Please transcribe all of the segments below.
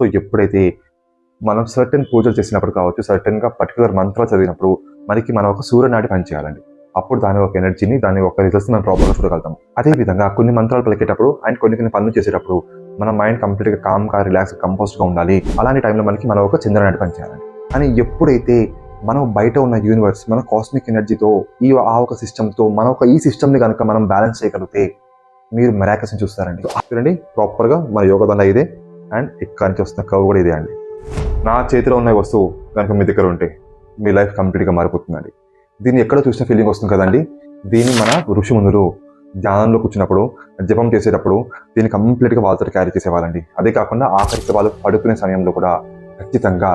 So ఎప్పుడైతే మనం certain పూజలు చేసినప్పుడు కావచ్చు సర్టెన్గా పర్టికులర్ మంత్రాలు చదివినప్పుడు మనకి మనం ఒక సూర్యనాడి పని చేయాలండి. అప్పుడు దాని ఒక ఎనర్జీని దాని ఒక రిజల్ట్స్ మనం ప్రాపర్గా చూడగలుగుతాం. అదే విధంగా కొన్ని మంత్రాలు పలికేటప్పుడు అండ్ కొన్ని కొన్ని పనులు చేసేటప్పుడు మన మైండ్ కంప్లీట్గా కామ్గా రిలాక్స్ కంపోజ్డ్గా ఉండాలి. అలాంటి టైంలో మనకి మనం ఒక చంద్రనాడి పని చేయాలండి. కానీ ఎప్పుడైతే మనం బయట ఉన్న యూనివర్స్ మన కాస్మిక్ ఎనర్జీతో ఈ ఆ ఒక సిస్టమ్తో మన ఒక ఈ సిస్టమ్ని కనుక మనం బ్యాలెన్స్ చేయగలిగితే మీరు మెరాకస్ని చూస్తారండి. చూడండి ప్రాపర్గా మన యోగదండ ఇదే. అండ్ ఇక్కడ నుంచి వస్తున్న కవ్ కూడా ఇదే అండి. నా చేతిలో ఉన్న వస్తువు కనుక మీ దగ్గర ఉంటే మీ లైఫ్ కంప్లీట్గా మారిపోతుందండి. దీన్ని ఎక్కడ చూసిన ఫీలింగ్ వస్తుంది కదండి. దీన్ని మన ఋషి మునులు ధ్యానంలో కూర్చున్నప్పుడు జపం చేసేటప్పుడు దీన్ని కంప్లీట్గా వాళ్ళతో క్యారీ చేసేవాళ్ళండి. అదే కాకుండా ఆఖరికి వాళ్ళు పడుకునే సమయంలో కూడా ఖచ్చితంగా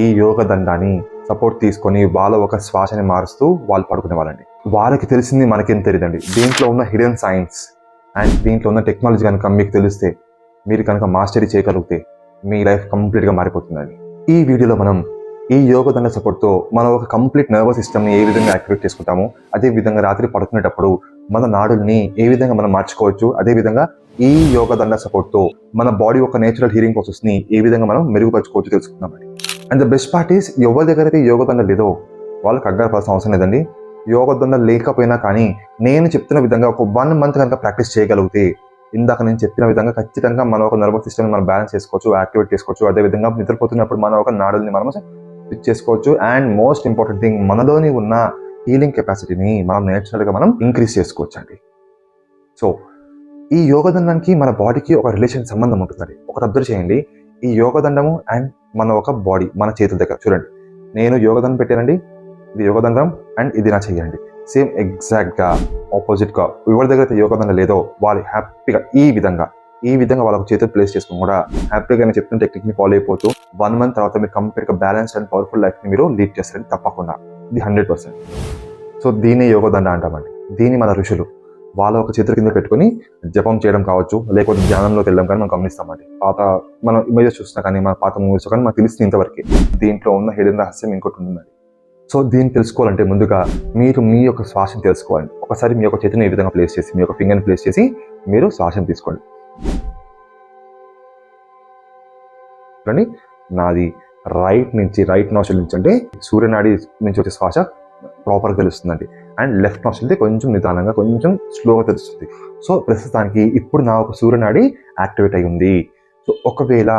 ఈ యోగ దండాన్ని సపోర్ట్ తీసుకొని వాళ్ళ ఒక శ్వాసని మారుస్తూ వాళ్ళు పడుకునే వాళ్ళండి వాళ్ళకి తెలిసింది మనకేం తెలియదండి. దీంట్లో ఉన్న హిడెన్ సైన్స్ అండ్ దీంట్లో ఉన్న టెక్నాలజీ కనుక మీకు తెలిస్తే మీరు కనుక మాస్టరీ చేయగలిగితే మీ లైఫ్ కంప్లీట్గా మారిపోతుందండి. ఈ వీడియోలో మనం ఈ యోగదండ సపోర్ట్తో మనం ఒక కంప్లీట్ నర్వస్ సిస్టమ్ని ఏ విధంగా యాక్టివేట్ చేసుకుంటామో అదే విధంగా రాత్రి పడుకునేటప్పుడు మన నాడుల్ని ఏ విధంగా మనం మార్చుకోవచ్చు అదే విధంగా ఈ యోగదండ సపోర్ట్తో మన బాడీ యొక్క నేచురల్ హీరింగ్ ప్రాసెస్ని ఏ విధంగా మనం మెరుగుపరచుకోవచ్చు తెలుసుకుందామండి. And the best part is ఎవరి దగ్గర అయితే యోగ దండ లేదో వాళ్ళకి కంగారు అవసరం లేదండి. యోగ దండ లేకపోయినా కానీ నేను చెప్తున్న విధంగా ఒక వన్ మంత్ కనుక ప్రాక్టీస్ చేయగలిగితే ఇందాక నేను చెప్పిన విధంగా ఖచ్చితంగా మన ఒక నర్వస్ సిస్టమ్ని మనం బ్యాలెన్స్ చేసుకోవచ్చు యాక్టివేట్ చేసుకోవచ్చు. అదే విధంగా నిద్రపోతున్నప్పుడు మన ఒక నాడుల్ని మనం స్విచ్ చేసుకోవచ్చు. అండ్ మోస్ట్ ఇంపార్టెంట్ థింగ్ మనలోని ఉన్న హీలింగ్ కెపాసిటీని మనం నేచురల్గా మనం ఇంక్రీజ్ చేసుకోవచ్చు అండి. సో ఈ యోగదండానికి మన బాడీకి ఒక రిలేషన్ సంబంధం ఉంటుందండి. ఒకటి అబ్జర్వ్ చేయండి. ఈ యోగదండము అండ్ మన ఒక బాడీ మన చేతుల దగ్గర. చూడండి. నేను యోగదండం పెట్టానండి. ఇది యోగదండం అండ్ ఇది నా చెయ్యండి. సేమ్ ఎగ్జాక్ట్గా ఆపోజిట్గా ఎవరి దగ్గర అయితే యోగదండ లేదో వాళ్ళు హ్యాపీగా ఈ విధంగా ఈ విధంగా వాళ్ళకు చేతులు ప్లేస్ చేసుకుని కూడా హ్యాపీగా నేను చెప్తున్న టెక్నిక్ని ఫాలో అయిపోతూ వన్ మంత్ తర్వాత మీరు కంప్లీట్గా బ్యాలెన్స్ అండ్ పవర్ఫుల్ లైఫ్ని మీరు లీడ్ చేస్తారని తప్పకుండా. ఇది హండ్రెడ్ పర్సెంట్ సో దీన్ని యోగదండ అంటామండి. దీన్ని మన ఋషులు వాళ్ళ ఒక చేతుల కింద పెట్టుకొని జపం చేయడం కావచ్చు లేకపోతే ధ్యానంలోకి వెళ్ళడం కానీ మనం గమనిస్తామండి. పాత మనం ఇమేజెస్ చూసినా కానీ మన పాత మూవీస్ కానీ మనకు తెలిసింది ఇంతవరకు. దీంట్లో ఉన్న హిడెన్ రహస్యం ఇంకోటి ఉంటుందండి. సో దీన్ని తెలుసుకోవాలంటే ముందుగా మీరు మీ యొక్క శ్వాసను తెలుసుకోవాలి. ఒకసారి మీ యొక్క చేతిని ఈ విధంగా ప్లేస్ చేసి మీ యొక్క ఫింగర్ని ప్లేస్ చేసి మీరు శ్వాసను తీసుకోండి. చూడండి నాది రైట్ నుంచి రైట్ నాస్టల్ నుంచి అంటే సూర్యనాడి నుంచి వచ్చే శ్వాస ప్రాపర్గా తెలుస్తుందండి. అండ్ లెఫ్ట్ నాస్టల్ది కొంచెం నిదానంగా కొంచెం స్లోగా తెలుస్తుంది. సో ప్రస్తుతానికి ఇప్పుడు నా ఒక సూర్యనాడి యాక్టివేట్ అయి ఉంది. సో ఒకవేళ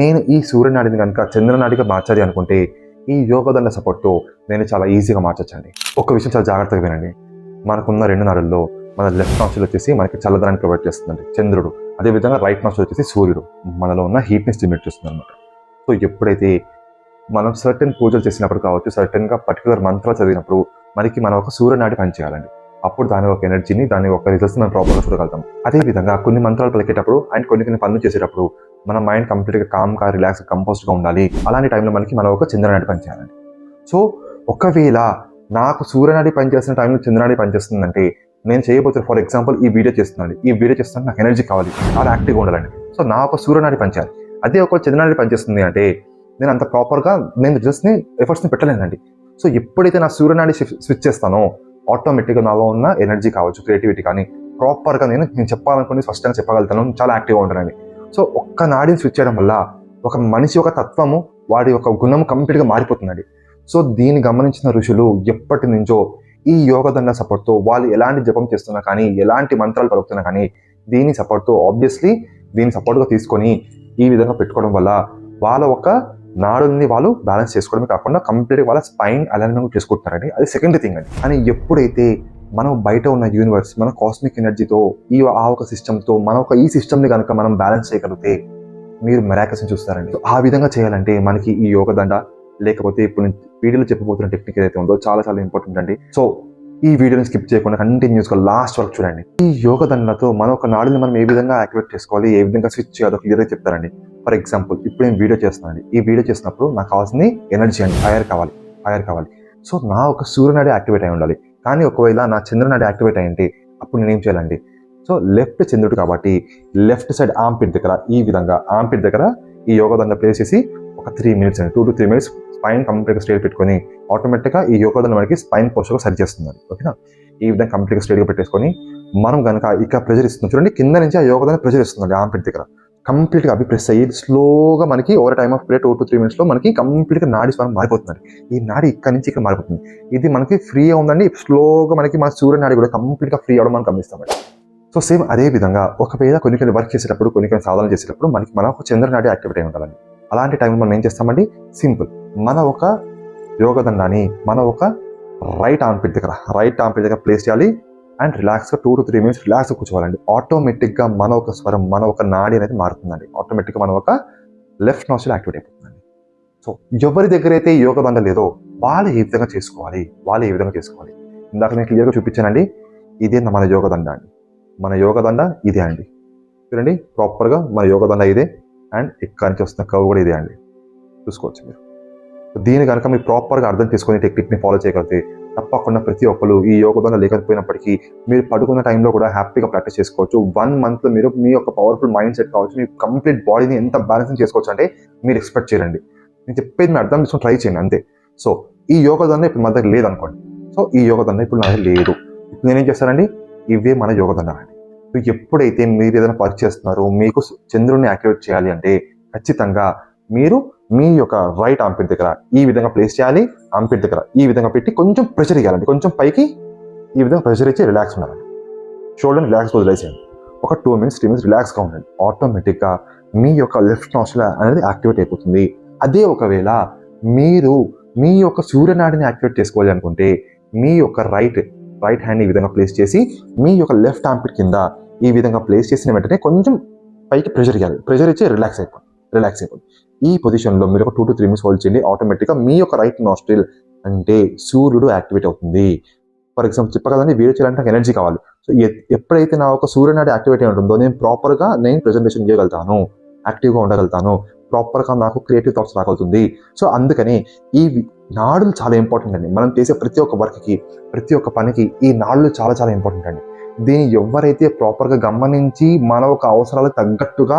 నేను ఈ సూర్యనాడిని కనుక చంద్రనాడిగా మార్చాలి అనుకుంటే ఈ యోగదండ సపోర్ట్తో నేను చాలా ఈజీగా మార్చొచ్చండి. ఒక విషయం చాలా జాగ్రత్తగా వినండి. మనకున్న రెండు నాడుల్లో మన లెఫ్ట్ నాస్టల్ వచ్చేసి మనకి చల్లదనాన్ని ప్రొవైడ్ చేస్తుందండి. చంద్రుడు. అదేవిధంగా రైట్ నాస్టల్ వచ్చేసి సూర్యుడు. మనలో ఉన్న హీట్ని స్టిమేట్ చేస్తుంది అనమాట సో ఎప్పుడైతే మనం సర్టెన్ పూజలు చేసినప్పుడు కావచ్చు సర్టెన్గా పర్టికులర్ మంత్రాలు చదివినప్పుడు మనకి మనం ఒక సూర్యనాడి పని చేయాలండి. అప్పుడు దాని ఒక ఎనర్జీని దాని ఒక రిజల్ట్స్ మనం ప్రాపర్గా చూడగలుగుతాం. అదే విధంగా కొన్ని మంత్రాలు పలికేటప్పుడు అండ్ కొన్ని కొన్ని పనులు చేసేటప్పుడు మన మైండ్ కంప్లీట్గా కామ్గా రిలాక్స్ కంపోజ్డ్గా ఉండాలి. అలాంటి టైంలో మనకి మనం ఒక చంద్రనాడి పని చేయాలండి సో ఒకవేళ నాకు సూర్యనాడి పనిచేస్తున్న టైంలో చంద్రనాడి పనిచేస్తుందంటే నేను చేయబోతున్న ఫర్ ఎగ్జాంపుల్ ఈ వీడియో చేస్తున్నాను. ఈ వీడియో చేస్తాను నాకు ఎనర్జీ కావాలి. చాలా యాక్టివ్గా ఉండాలండి. సో నా ఒక సూర్యనాడి పనిచేయాలి. అదే ఒక చంద్రనాడి పనిచేస్తుంది అంటే నేను అంత ప్రాపర్గా నేను రిజల్ట్స్ని ఎఫర్ట్స్ని పెట్టలేనండి. సో ఎప్పుడైతే నా సూర్యనాడి స్విచ్ చేస్తానో ఆటోమేటిక్గా నాలో ఉన్న ఎనర్జీ కావచ్చు క్రియేటివిటీ కానీ ప్రాపర్గా నేను నేను చెప్పాలనుకుని స్పష్టంగా చెప్పగలుగుతాను. చాలా యాక్టివ్గా ఉంటానండి. సో ఒక్క నాడిని స్విచ్ చేయడం వల్ల ఒక మనిషి ఒక తత్వము వాడి యొక్క గుణము కంప్లీట్గా మారిపోతున్నాడు సో దీన్ని గమనించిన ఋషులు ఎప్పటి నుంచో ఈ యోగదండ సపోర్ట్తో వాళ్ళు ఎలాంటి జపం చేస్తున్నా కానీ ఎలాంటి మంత్రాలు పలుకుతున్నా కానీ దీని సపోర్ట్తో ఆబ్వియస్లీ దీన్ని సపోర్ట్గా తీసుకొని ఈ విధంగా పెట్టుకోవడం వల్ల వాళ్ళ ఒక నాడుల్ని వాళ్ళు బ్యాలెన్స్ చేసుకోవడమే కాకుండా కంప్లీట్గా వాళ్ళ స్పైన్ అలైన్మెంట్ చేసుకుంటున్నారండి. అది సెకండ్ థింగ్ అండి. కానీ ఎప్పుడైతే మనం బయట ఉన్న యూనివర్స్ మన కాస్మిక్ ఎనర్జీతో ఈ ఆ ఒక సిస్టమ్తో మన ఒక ఈ సిస్టమ్ని కనుక మనం బ్యాలెన్స్ చేయగలిగితే మీరు మెరాకస్ని చూస్తారండి. ఆ విధంగా చేయాలంటే మనకి ఈ యోగ దండ లేకపోతే ఇప్పుడు నేను వీడియోలో చెప్పబోతున్న టెక్నిక్ ఏదైతే ఉందో చాలా చాలా ఇంపార్టెంట్ అండి. సో ఈ వీడియోని స్కిప్ చేయకుండా కంటిన్యూస్గా లాస్ట్ వరకు చూడండి. ఈ యోగ దండలతో మన ఒక నాడుని మనం ఏ విధంగా యాక్టివేట్ చేసుకోవాలి ఏ విధంగా స్విచ్ చేయాలో క్లియర్గా చెప్తారండి. ఫర్ ఎగ్జాంపుల్ ఇప్పుడు నేను వీడియో చేస్తున్నాను ఈ వీడియో చేసినప్పుడు నాకు కావాల్సింది ఎనర్జీ అండి. ఫైర్ కావాలి. ఫైర్ కావాలి. సో నా ఒక సూర్యనాడి యాక్టివేట్ అయి ఉండాలి. కానీ ఒకవేళ నా చంద్రనాడి యాక్టివేట్ అయ్యింది అప్పుడు నేను ఏం చేయాలండి? సో లెఫ్ట్ చంద్రుడు కాబట్టి లెఫ్ట్ సైడ్ ఆంపిట్ దగ్గర ఈ విధంగా ఆంపిట్ దగ్గర ఈ యోగదండ ప్లేస్ చేసి ఒక త్రీ మినిట్స్ అండి. Two to three minutes spine కంప్లీట్గా స్ట్రేట్ పెట్టుకొని ఆటోమేటిక్గా ఈ యోగదండ మనకి స్పైన్ పోస్టర్ సరి చేస్తుంది ఓకేనా? ఈ విధంగా కంప్లీట్గా స్ట్రేట్గా పెట్టేసుకొని మనం కనుక ఇక ప్రెజర్ ఇస్తుంది చూడండి కింద నుంచి ఆ యోగదాన్ని ప్రెజర్ ఇస్తుందండి ఆంపిట్ దగ్గర. కంప్లీట్గా అవి ప్రెస్ అయ్యి స్లోగా మనకి over time of period two to three మినిట్స్లో మనకి కంప్లీట్గా నాడి స్వరం మారిపోతుంది. ఈ నాడి ఇక్కడ నుంచి ఇక్కడ మారిపోతుంది. ఇది మనకి ఫ్రీగా ఉందండి. స్లోగా మనకి మన సూర్య నాడి కూడా కంప్లీట్గా ఫ్రీ అవ్వడం మనం గమనిస్తామండి. సో సేమ్ అదే విధంగా ఒకవేళ కొన్ని కొన్ని వర్క్ చేసేటప్పుడు కొన్ని కొన్ని సాధనలు చేసేటప్పుడు మనకి మన ఒక చంద్రనాడి యాక్టివేట్ అయి ఉండాలండి. అలాంటి టైంలో మనం ఏం చేస్తామండి? సింపుల్. మన ఒక యోగదండాన్ని మన ఒక రైట్ ఆర్మ్పిట్ దగ్గర రైట్ ఆర్మ్పిట్ దగ్గర ప్లేస్ చేయాలి. అండ్ రిలాక్స్గా టూ టు త్రీ మినిట్స్ రిలాక్స్గా కూర్చోవాలండి. ఆటోమేటిక్గా మన ఒక స్వరం మన ఒక నాడి అనేది మారుతుందండి. ఆటోమేటిక్గా మన ఒక లెఫ్ట్ నాస్టిల్ యాక్టివేట్ అయిపోతుందండి. సో ఎవరి దగ్గర అయితే యోగ యోగదండ లేదో వాళ్ళు ఏ విధంగా చేసుకోవాలి? వాళ్ళు ఏ విధంగా చేసుకోవాలి? ఇందాక నేను క్లియర్గా చూపించానండి. ఇదే మన యోగదండ అండి. మన యోగదండ ఇదే అండి. చూడండి ప్రాపర్గా మన యోగదండ ఇదే. అండ్ ఇక్కడ నుంచి వస్తున్న కవ్ కూడా ఇదే అండి. చూసుకోవచ్చు మీరు. దీని కనుక మీరు ప్రాపర్గా అర్థం చేసుకొని టెక్నిక్ని ఫాలో చేయగలిగితే తప్పకుండా ప్రతి ఒక్కరు ఈ యోగదండ లేకపోయినప్పటికీ మీరు పడుకున్న టైంలో కూడా హ్యాపీగా ప్రాక్టీస్ చేసుకోవచ్చు. వన్ మంత్లో మీరు మీ యొక్క పవర్ఫుల్ మైండ్ సెట్ కావచ్చు మీ కంప్లీట్ బాడీని ఎంత బ్యాలెన్సింగ్ చేసుకోవచ్చు అంటే మీరు ఎక్స్పెక్ట్ చేయండి. నేను చెప్పేది మీరు అర్థం చేసుకుని ట్రై చేయండి అంతే. సో ఈ యోగదండ ఇప్పుడు మన దగ్గర లేదనుకోండి. సో ఈ యోగదండ ఇప్పుడు నా దగ్గర లేదు. ఇప్పుడు నేనేం చేస్తానండి? ఇవే మన యోగదానం అండి ఎప్పుడైతే మీరు ఏదైనా వర్క్ చేస్తున్నారో మీకు చంద్రుడిని యాక్టివేట్ చేయాలి అంటే ఖచ్చితంగా మీరు మీ యొక్క రైట్ ఆంపిట్ దగ్గర ఈ విధంగా ప్లేస్ చేయాలి ఆంపిట్ దగ్గర ఈ విధంగా పెట్టి కొంచెం ప్రెషర్ ఇవ్వాలండి కొంచెం పైకి ఈ విధంగా ప్రెషర్ ఇచ్చి రిలాక్స్ ఉండాలండి. షోల్డర్ని రిలాక్స్ వదిలేసేయండి. ఒక టూ మినిట్స్ త్రీ మినిట్స్ రిలాక్స్గా ఉండండి. ఆటోమేటిక్గా మీ యొక్క లెఫ్ట్ నాస్ట్రల్ అనేది యాక్టివేట్ అయిపోతుంది. అదే ఒకవేళ మీరు మీ యొక్క సూర్యనాడిని యాక్టివేట్ చేసుకోవాలి అనుకుంటే మీ యొక్క రైట్ రైట్ హ్యాండ్ ఈ విధంగా ప్లేస్ చేసి మీ యొక్క లెఫ్ట్ ఆంపిట్ కింద ఈ విధంగా ప్లేస్ చేసిన వెంటనే కొంచెం పైకి ప్రెషర్ ఇవ్వాలి ప్రెషర్ ఇచ్చి రిలాక్స్ అయిపోండి రిలాక్స్ అయిపోండి. ఈ పొజిషన్లో మీరు ఒక two to three minutes hold చేయండి. ఆటోమేటిక్గా మీ యొక్క రైట్ నాస్ట్రిల్ అంటే సూర్యుడు యాక్టివేట్ అవుతుంది. ఫర్ ఎగ్జాంపుల్ చెప్పగలండి వీడియో చేయాలంటే నాకు ఎనర్జీ కావాలి. సో ఎప్పుడైతే నా ఒక సూర్యనాడి యాక్టివేట్ అయి ఉంటుందో నేను ప్రాపర్గా నేను ప్రెజెంటేషన్ చేయగలుగుతాను. యాక్టివ్గా ఉండగలుగుతాను. ప్రాపర్గా నాకు క్రియేటివ్ థాట్స్ రాగలుగుతుంది. సో అందుకని ఈ నాడులు చాలా ఇంపార్టెంట్ అండి. మనం చేసే ప్రతి ఒక్క వర్క్కి ప్రతి ఒక్క పనికి ఈ నాడులు చాలా చాలా ఇంపార్టెంట్ అండి. దీన్ని ఎవరైతే ప్రాపర్గా గమనించి మన ఒక అవసరాలకు తగ్గట్టుగా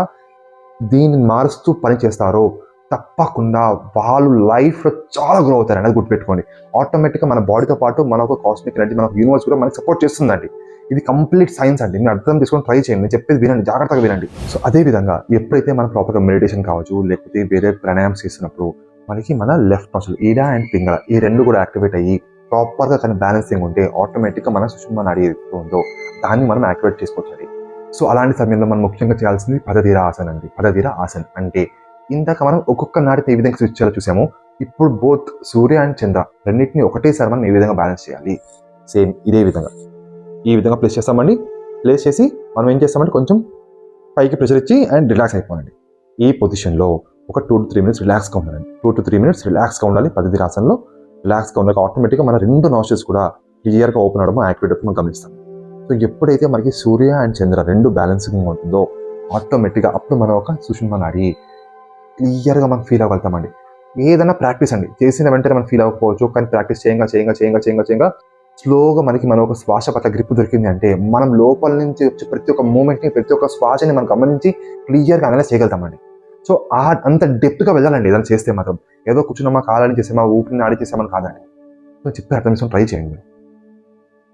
దీన్ని మారుస్తూ పని చేస్తారో తప్పకుండా వాళ్ళు లైఫ్లో చాలా గ్రో అవుతారు అనేది గుర్తుపెట్టుకోండి. ఆటోమేటిక్గా మన బాడీతో పాటు మన ఒక కాస్మిక్ ఎనర్జీ మన యూనివర్స్ కూడా మనకి సపోర్ట్ చేస్తుందండి. ఇది కంప్లీట్ సైన్స్ అండి. మీరు అర్థం చేసుకొని ట్రై చేయండి. నేను చెప్పేది వినండి. జాగ్రత్తగా వినండి. సో అదే విధంగా ఎప్పుడైతే మనం ప్రాపర్గా మెడిటేషన్ కావచ్చు లేకపోతే వేరే ప్రాణాయామ్స్ చేసినప్పుడు మనకి మన left muscle Ida and Pingala ఈ రెండు కూడా యాక్టివేట్ అయ్యి ప్రాపర్గా కానీ బ్యాలెన్సింగ్ ఉంటే ఆటోమేటిక్గా మన సుషుమ్మ నాడి ఉందో దాన్ని మనం యాక్టివేట్ చేసుకోవచ్చు సో అలాంటి సమయంలో మనం ముఖ్యంగా చేయాల్సింది పదవీర ఆసన్ అండి. పదవీర ఆసన్ అంటే ఇందాక మనం ఒక్కొక్క నాటిని ఏ విధంగా స్విచ్ చేయాలో చూసాము. ఇప్పుడు బోత్ సూర్య అండ్ చంద్ర రెండింటిని ఒకటేసారి మనం ఏ విధంగా బ్యాలెన్స్ చేయాలి? సేమ్ ఇదే విధంగా. ఈ విధంగా ప్లేస్ చేస్తామండి. ప్లేస్ చేసి మనం ఏం చేస్తామంటే కొంచెం పైకి ప్రెషర్ ఇచ్చి అండ్ రిలాక్స్ అయిపోనండి ఈ పొజిషన్లో ఒక టూ టు త్రీ మినిట్స్ రిలాక్స్గా ఉండాలండి. టూ టు త్రీ మినిట్స్ రిలాక్స్గా ఉండాలి పదవీర ఆసనంలో. రిలాక్స్గా ఉండాలి ఆటోమేటిక్గా మన రెండు నాస్టల్స్ కూడా క్లియర్గా ఓపెన్ అవడం యాక్టివేట్ అవుతుంది మనం గమనిస్తాం సో ఎప్పుడైతే మనకి సూర్య అండ్ చంద్ర రెండు బ్యాలెన్సింగ్ ఉంటుందో ఆటోమేటిక్గా అప్పుడు మనం ఒక సుషుమ్మ నాడి క్లియర్గా మనం ఫీల్ అవ్వగలుగుతామండి. ఏదైనా ప్రాక్టీస్ అండి. చేసిన వెంటనే మనం ఫీల్ అవ్వకపోవచ్చు కానీ ప్రాక్టీస్ చేయంగా చేయంగా చేయంగా చేయంగా చేయంగా స్లోగా మనకి మన ఒక శ్వాస పట్ల గ్రిప్ దొరికింది అంటే మనం లోపల నుంచి వచ్చే ప్రతి ఒక్క మూమెంట్ని ప్రతి ఒక్క శ్వాసని మనం గమనించి క్లియర్గా అనలైజ్ చేయగలుగుతామండి. సో ఆ అంత డెప్త్గా వెళ్ళాలండి ఏదైనా చేస్తే మాత్రం. ఏదో కూర్చున్నామా కాలని చేసామా ఊపిరిని ఆడి చేసామని కాదండి. సో చెప్పి అర్థం చేసుకొని ట్రై చేయండి.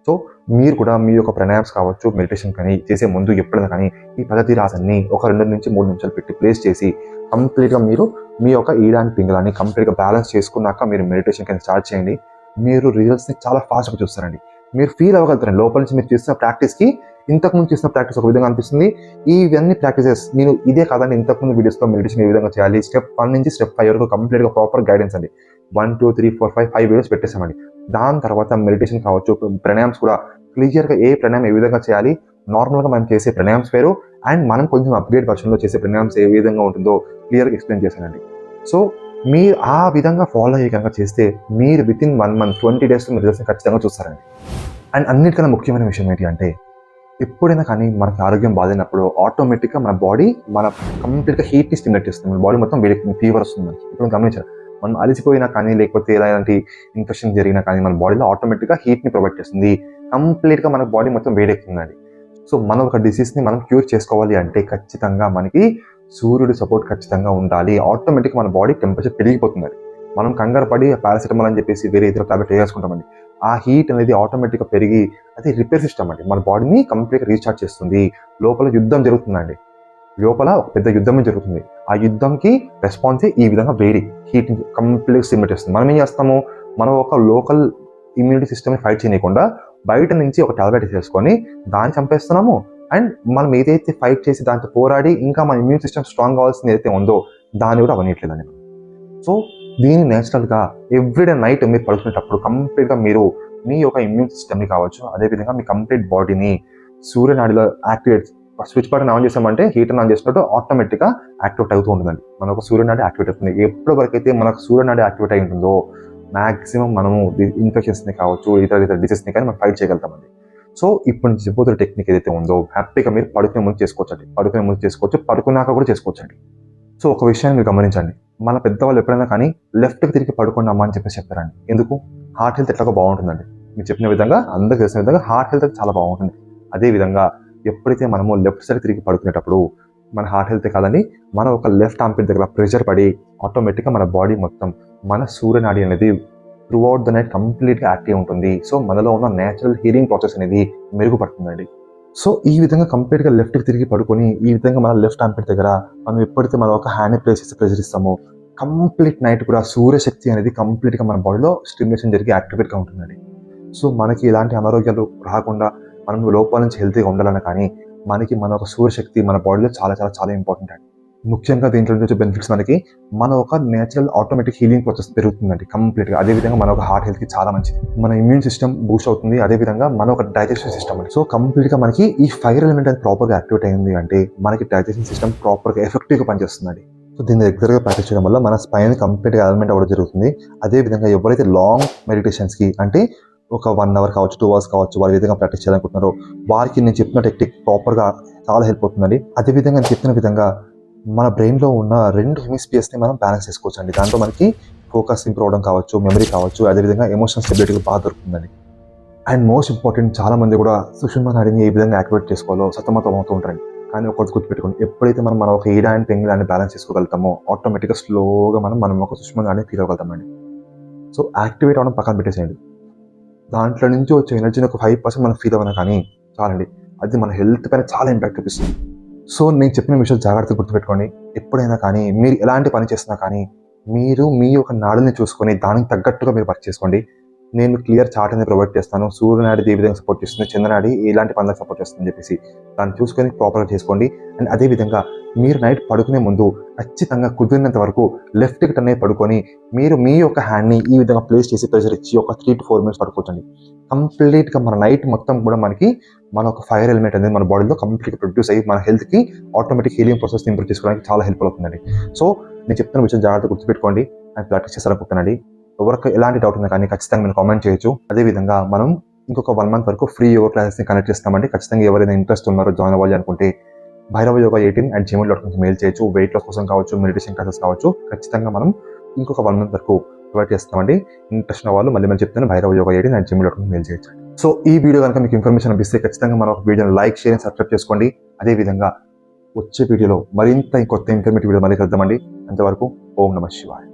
సో మీరు కూడా మీ యొక్క ప్రణాయామ్స్ కావచ్చు మెడిటేషన్ కానీ చేసే ముందు ఎప్పుడైనా కానీ ఈ పద్ధతి రాసన్ని ఒక రెండు నుంచి మూడు నిమిషాలు పెట్టి ప్లేస్ చేసి కంప్లీట్గా మీరు మీ యొక్క ఈడాన్ని పింగళాన్ని కంప్లీట్గా బ్యాలెన్స్ చేసుకున్నాక మీరు మెడిటేషన్ కానీ స్టార్ట్ చేయండి. మీరు రిజల్ట్స్ని చాలా ఫాస్ట్గా చూస్తారండి. మీరు ఫీల్ అవ్వగలుగుతారండి. లోపల నుంచి మీరు చేసిన ప్రాక్టీస్కి ఇంతకుముందు చేసిన ప్రాక్టీస్ ఒక విధంగా అనిపిస్తుంది. ఇవన్నీ ప్రాక్టీసెస్ నేను ఇదే కాదండి ఇంతకుముందు వీడియోస్లో మెడిటేషన్ ఏ విధంగా చేయాలి. స్టెప్ వన్ నుంచి స్టెప్ ఫైవ్ వరకు కంప్లీట్గా ప్రాపర్ గైడెన్స్ అండి. One two three four five five videos పెట్టేసామండి. దాని తర్వాత మెడిటేషన్ కావచ్చు ప్రాణాయామ్స్ కూడా క్లియర్గా ఏ ప్రాణాయామం ఏ విధంగా చేయాలి నార్మల్గా మనం చేసే ప్రాణాయామ్స్ వేరు అండ్ మనం కొంచెం అప్గ్రేడ్ వర్షన్లో చేసే ప్రాణాయామ్స్ ఏ విధంగా ఉంటుందో క్లియర్గా ఎక్స్ప్లెయిన్ చేశానండి. సో మీరు ఆ విధంగా ఫాలో అయ్యే కనుక చేస్తే మీరు with in one month twenty డేస్లో మీరు రిజల్ట్స్ ఖచ్చితంగా చూస్తారండి. అండ్ అన్నిటికన్నా ముఖ్యమైన విషయం ఏంటి అంటే ఎప్పుడైనా కానీ మనకి ఆరోగ్యం బాధైనప్పుడు ఆటోమేటిక్గా మన బాడీ మన కంప్లీట్గా హీట్ని స్టిమ్యులేట్ చేస్తుంది. మన బాడీ మొత్తం వేడి ఫీవర్ వస్తుంది మనకి. ఇప్పుడు గమనించారు మనం అలసిపోయినా కానీ లేకపోతే ఎలాంటి ఇన్ఫెక్షన్ జరిగినా కానీ మన బాడీలో ఆటోమేటిక్గా హీట్ని ప్రొవైడ్ చేస్తుంది. కంప్లీట్గా మన బాడీ మొత్తం వేడెక్కుతుందండి. సో మనం ఒక డిసీజ్ని మనం క్యూర్ చేసుకోవాలి అంటే ఖచ్చితంగా మనకి సూర్యుడి సపోర్ట్ ఖచ్చితంగా ఉండాలి. ఆటోమేటిక్గా మన బాడీ టెంపరేచర్ పెరిగిపోతుంది మనం కంగారు పడి పారాసిటమాల్ అని చెప్పేసి వేరే ఇతర టాబ్లెట్ వేసుకుంటామండి ఆ హీట్ అనేది ఆటోమేటిక్గా పెరిగి అది రిపేర్ సిస్టమ్ అండి. మన బాడీని కంప్లీట్గా రీఛార్జ్ చేస్తుంది. లోపల యుద్ధం జరుగుతుందండి. లోపల ఒక పెద్ద యుద్ధం జరుగుతుంది. ఆ యుద్ధంకి రెస్పాన్స్ ఈ విధంగా వేడి హీట్ కంప్లీట్ స్టిమ్యులేట్ చేస్తుంది. మనం ఏం చేస్తాము? మనం ఒక లోకల్ ఇమ్యూనిటీ సిస్టమ్ని ఫైట్ చేయకుండా బయట నుంచి ఒక టాబ్లెట్ వేసేసుకొని దాన్ని చంపేస్తున్నాము. అండ్ మనం ఏదైతే ఫైట్ చేసి దాంతో పోరాడి ఇంకా మన ఇమ్యూన్ సిస్టమ్ స్ట్రాంగ్ కావాల్సింది ఏదైతే ఉందో దాన్ని కూడా అవనీయట్లేదండి సో దీన్ని నేచురల్గా ఎవ్రీడే నైట్ మీరు పడుకునేటప్పుడు కంప్లీట్గా మీరు మీ యొక్క ఇమ్యూన్ సిస్టమ్ని కావచ్చు అదేవిధంగా మీ కంప్లీట్ బాడీని సూర్యనాడిలో యాక్టివేట్ స్విచ్ బటన్ ఆన్ చేసామంటే హీటర్ ఆన్ చేసినట్టు ఆటోమేటిక్గా యాక్టివేట్ అవుతూ ఉంటుందండి. మన ఒక సూర్యనాడి యాక్టివేట్ అవుతుంది. ఎప్పటి వరకు అయితే మనకు సూర్యనాడి యాక్టివేట్ అయి ఉంటుందో మాక్సిమం మనము ఇన్ఫెక్షన్స్ని కావచ్చు ఇతర ఇతర డిసీస్ని కానీ మనం ఫైట్ చేయగలుగుతామండి. సో ఇప్పుడు నుంచి చెప్పబోతున్న టెక్నిక్ ఏదైతే ఉందో హ్యాపీగా మీరు పడుకునే ముందు చేసుకోవచ్చండి. పడుకునే ముందు చేసుకోవచ్చు పడుకున్నాక కూడా చేసుకోవచ్చండి. సో ఒక విషయాన్ని మీరు గమనించండి. మన పెద్దవాళ్ళు ఎప్పుడైనా కానీ లెఫ్ట్కి తిరిగి పడుకున్నామా అని చెప్పేసి చెప్పారండి. ఎందుకు? హార్ట్ హెల్త్ ఎట్లాగో బాగుంటుందండి. మీరు చెప్పిన విధంగా అందరికీ తెలిసిన విధంగా హార్ట్ హెల్త్ చాలా బాగుంటుంది. అదే విధంగా ఎప్పుడైతే మనము లెఫ్ట్ సైడ్ తిరిగి పడుకునేటప్పుడు మన హార్ట్ హెల్త్ కాదని మన ఒక లెఫ్ట్ ఆంపిల్ దగ్గర ప్రెషర్ పడి ఆటోమేటిక్గా మన బాడీ మొత్తం మన సూర్యనాడి అనేది త్రూ అవుట్ ద నైట్ కంప్లీట్గా యాక్టివ్ ఉంటుంది. సో మనలో ఉన్న నేచురల్ హీలింగ్ ప్రాసెస్ అనేది మెరుగుపడుతుందండి. సో ఈ విధంగా కంప్లీట్గా లెఫ్ట్కి తిరిగి పడుకొని ఈ విధంగా మన లెఫ్ట్ ఆంపిల్ దగ్గర మనం ఎప్పుడైతే మనం ఒక హ్యాండ్ ప్లేస్ చేసి ప్రెషర్ ఇస్తామో కంప్లీట్ నైట్ కూడా సూర్యశక్తి అనేది కంప్లీట్గా మన బాడీలో స్టిమ్యులేషన్ జరిగి యాక్టివేట్గా ఉంటుందండి. సో మనకి ఇలాంటి అనారోగ్యాలు రాకుండా మనం లోపల నుంచి హెల్తీగా ఉండాలని కానీ మనకి మన ఒక సూర్యశక్తి మన బాడీలో చాలా చాలా చాలా ఇంపార్టెంట్ అండి. ముఖ్యంగా దీంట్లో నుంచి వచ్చే బెనిఫిట్స్ మనకి మన ఒక నేచురల్ ఆటోమేటిక్ హీలింగ్ ప్రాసెస్ పెరుగుతుందండి కంప్లీట్గా అదేవిధంగా మన ఒక హార్ట్ హెల్త్కి చాలా మంచిది. మన ఇమ్యూన్ సిస్టమ్ బూస్ట్ అవుతుంది. అదేవిధంగా మన ఒక డైజెషన్ సిస్టమ్ అండి. సో కంప్లీట్గా మనకి ఈ ఫైర్ ఎలిమెంట్ అనేది ప్రాపర్గా యాక్టివేట్ అయింది అంటే మనకి డైజెషన్ సిస్టమ్ ప్రాపర్గా ఎఫెక్టివ్గా పనిచేస్తుందండి. సో దీన్ని రెగ్యులర్గా ప్రాక్టీస్ చేయడం వల్ల మన స్పైన్ కంప్లీట్గా అలమెంట్ అవ్వడం జరుగుతుంది. అదేవిధంగా ఎవరైతే లాంగ్ మెడిటేషన్స్కి అంటే ఒక వన్ అవర్ కావచ్చు టూ అవర్స్ కావచ్చు వారి విధంగా ప్రాక్టీస్ చేయాలనుకుంటున్నారో వారికి నేను చెప్పిన టెక్నిక్ ప్రాపర్గా చాలా హెల్ప్ అవుతుందండి. అదేవిధంగా నేను చెప్పిన విధంగా మన బ్రెయిన్లో ఉన్న రెండు హెమిస్పియర్స్ని మనం బ్యాలెన్స్ చేసుకోవచ్చు అండి దాంట్లో మనకి ఫోకస్ ఇంప్రూవ్ అవడం కావచ్చు మెమరీ కావచ్చు అదేవిధంగా ఎమోషనల్ స్టెబిలిటీ బాగా దొరుకుతుందండి. అండ్ మోస్ట్ ఇంపార్టెంట్ చాలా మంది కూడా సుషుమ నాడిని ఏ విధంగా యాక్టివేట్ చేసుకోవాలో సతమతం అవుతూ ఉంటారండి. కానీ ఒకటి గుర్తుపెట్టుకోండి ఎప్పుడైతే మనం మన ఒక ఈడా అండ్ పెంగిల్ అని బ్యాలెన్స్ చేసుకోగలుగుతామో ఆటోమేటిక్గా స్లోగా మనం మనం ఒక సుష్మ నాడిని ఫీల్ అవ్వగలుగుతామండి. సో యాక్టివేట్ అవడం పక్కన పెట్టేసేయండి. దాంట్లో నుంచి వచ్చే ఎనర్జీని ఒక ఫైవ్ పర్సెంట్ మనం ఫీల్ అవ్వనా కానీ చాలండి. అది మన హెల్త్ పైన చాలా ఇంపాక్ట్ చూపిస్తుంది. సో నేను చెప్పిన విషయాలు జాగ్రత్తగా గుర్తుపెట్టుకోండి. ఎప్పుడైనా కానీ మీరు ఎలాంటి పని చేసినా కానీ మీరు మీ యొక్క నాడుని చూసుకొని దానికి తగ్గట్టుగా మీరు వర్క్ చేసుకోండి. నేను క్లియర్ చార్ట్ అనేది ప్రొవైడ్ చేస్తాను. సూర్యనాడి ఏ విధంగా సపోర్ట్ చేస్తుంది చంద్రనాడి ఎలాంటి పనులకు సపోర్ట్ చేస్తుంది చెప్పేసి దాన్ని చూసుకొని ప్రాపర్గా చేసుకోండి. అండ్ అదే విధంగా మీరు నైట్ పడుకునే ముందు ఖచ్చితంగా కుదిరినంత వరకు లెఫ్ట్కి టర్న్ అయి పడుకొని మీరు మీ యొక్క హ్యాండ్ని ఈ విధంగా ప్లేస్ చేసి ప్రెషర్ ఇచ్చి ఒక త్రీ టు ఫోర్ మినిట్స్ పడుకోవచ్చండి కంప్లీట్గా మన నైట్ మొత్తం కూడా మనకి మన ఒక ఫైర్ ఎలిమెంట్ అనేది మన బాడీలో కంప్లీట్గా ప్రొడ్యూస్ అయ్యి మన హెల్త్కి ఆటోమేటిక్ హీలింగ్ ప్రాసెస్ ఇంప్రూవ్ చేసుకోవడానికి చాలా హెల్ప్ అవుతుందండి. సో నేను చెప్తున్న విషయం జాగ్రత్తగా గుర్తుపెట్టుకోండి. అండ్ ప్రాక్టీస్ చేస్తారనుకుంటున్నానండి ఎవరికి ఎలాంటి డౌట్ ఉన్నా కానీ ఖచ్చితంగా మీరు కామెంట్ చేయొచ్చు. అదేవిధంగా మనం ఇంకొక వన్ మంత్ వరకు ఫ్రీ యోగా క్లాసెస్ని కనెక్ట్ చేస్తామండి. ఖచ్చితంగా ఎవరైనా ఇంట్రెస్ట్ ఉన్నారో జాయిన్ అవ్వాలి అనుకుంటే Bhairava Yoga eighteen and Gmail dot కామ్కి mail చేయొచ్చు వెయిట్ లాస్ కోసం కావచ్చు మెడిటేషన్ క్లాసెస్ కావచ్చు. ఖచ్చితంగా మనం ఇంకొక వన్ మంత్ వరకు ప్రొవైడ్ చేస్తామండి. ఇంట్రెస్ట్ ఉన్న వాళ్ళు మళ్ళీ మళ్ళీ చెప్తాను Bhairava Yoga eighteen and Gmail dot కామ్కి mail చేయొచ్చు. సో ఈ వీడియో కనుక మీకు ఇన్ఫర్మేషన్ అనిపిస్తే ఖచ్చితంగా మన ఒక వీడియోని లైక్ షేర్ అండ్ సబ్స్క్రైబ్ చేసుకోండి. అదేవిధంగా వచ్చే వీడియోలో మరింత కొత్త ఇన్ఫర్మేటివ్ వీడియో మళ్ళీ కలుద్దామండి. అంతవరకు ఓం నమ శివాయ.